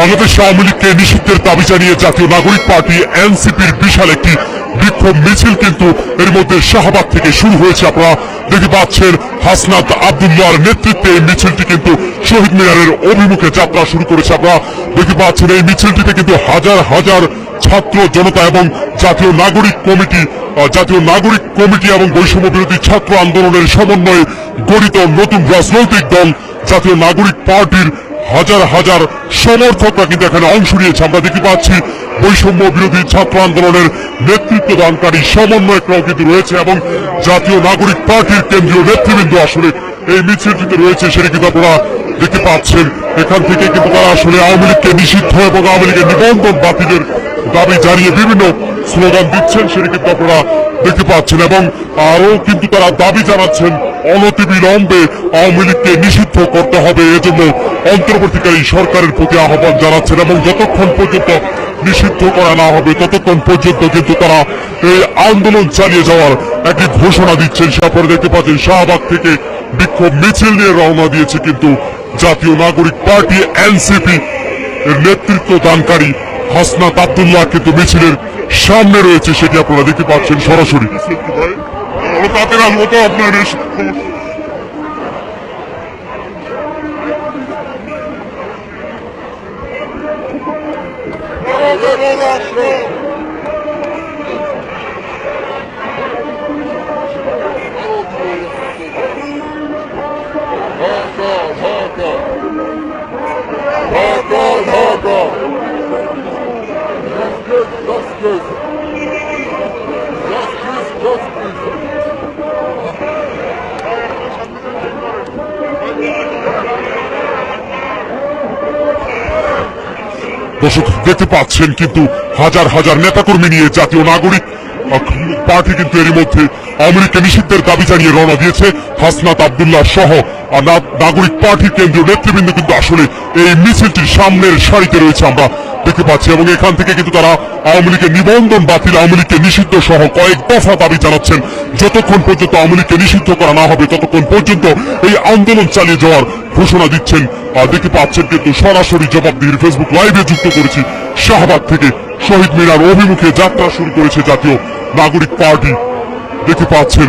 বাংলাদেশ আওয়ামী লীগকে নিষিদ্ধের দাবি জানিয়ে জাতীয় নাগরিক পার্টি এনসিপির বিশাল একটি বিক্ষোভ মিছিল কিন্তু এর মধ্যে শাহবাগ থেকে শুরু হয়েছে। আপনারা দেখতে পাচ্ছেন হাসনাত আবদুল্লাহর নেতৃত্বে এই মিছিলটি কিন্তু শহীদ মিনারের অভিমুখে যাত্রা শুরু করেছে। আপনারা দেখতে পাচ্ছেন এই মিছিলটিতে কিন্তু হাজার হাজার ছাত্র, জনতা এবং জাতীয় নাগরিক কমিটি জাতীয় নাগরিক কমিটি এবং বৈষম্য বিরোধী ছাত্র আন্দোলনের সমন্বয়ে গঠিত নতুন রাজনৈতিক দল জাতীয় নাগরিক পার্টির হাজার হাজার সমর্থকরা কিন্তু এখানে অংশ নিয়েছে। আমরা দেখতে পাচ্ছি বৈষম্য বিরোধী ছাত্র আন্দোলনের নেতৃত্ব দানকারী সমন্বয়করাও কিন্তু রয়েছে এবং জাতীয় নাগরিক পার্টির কেন্দ্রীয় নেতৃবৃন্দ আসলে এই মিছিলটিতে রয়েছে সেটা কিন্তু আপনারা দেখতে পাচ্ছেন। এখান থেকে কিন্তু তারা আসলে আওয়ামী লীগকে নিষিদ্ধ এবং আওয়ামী লীগের নিবন্ধন বাতিলের দাবি জানিয়ে বিভিন্ন স্লোগান দিচ্ছেন, সেটা কিন্তু আপনারা দেখতে পাচ্ছেন। এবং আরও কিন্তু তারা দাবি জানাচ্ছেন অনতিবিলম্বে আওয়ামী লীগকে নিষিদ্ধ করতে হবে। এজন্য অন্তর্বর্তীকারী সরকারের প্রতি আহ্বান জানাচ্ছেন এবং যতক্ষণ পর্যন্ত নিষিদ্ধ করা না হবে, ততক্ষণ পর্যন্ত কিন্তু তারা এই আন্দোলন চালিয়ে যাওয়ার একটি ঘোষণা দিচ্ছেন। সাপরে দেখতে পাচ্ছেন, শাহবাগ থেকে বিক্ষোভ মিছিল নিয়ে রওনা দিয়েছে কিন্তু জাতীয় নাগরিক পার্টি, এনসিপি এর নেতৃত্ব দানকারী হাসনাত আবদুল্লাহ কিন্তু মিছিলের সামনে রয়েছে, সেটি আপনারা দেখতে পাচ্ছেন সরাসরি। তাদের আসব তো আপনার এস- দর্শক, দেখতে পাচ্ছেন কিন্তু হাজার হাজার নেতাকর্মী নিয়ে জাতীয় নাগরিক। পার্টি কিন্তু এর মধ্যে আমেরিকা নিষিদ্ধের দাবি জানিয়ে রওনা দিয়েছে। হাসনাত আবদুল্লাহ সহ নাগরিক পার্টির কেন্দ্রীয় নেতৃবৃন্দ কিন্তু আসলে এই মিছিলটির সামনের সারিতে রয়েছে আমরা। দেখতে পাচ্ছি, এবং এখান থেকে কিন্তু তারা আওয়ামী লীগের নিবন্ধন বাতিল, আওয়ামী লীগকে নিষিদ্ধ সহ কয়েক দফা দাবি জানাচ্ছেন। যতক্ষণ পর্যন্ত আওয়ামী লীগকে নিষিদ্ধ করা না হবে, ততক্ষণ পর্যন্ত এই আন্দোলন চালিয়ে যাওয়ার ঘোষণা দিচ্ছেন। আর দেখতে পাচ্ছেন কিন্তু সরাসরি জবাবদিহির ফেসবুক লাইভে যুক্ত করেছি শাহবাগ থেকে শহীদ মিনার অভিমুখে যাত্রা শুরু করেছে জাতীয় নাগরিক পার্টি। দেখতে পাচ্ছেন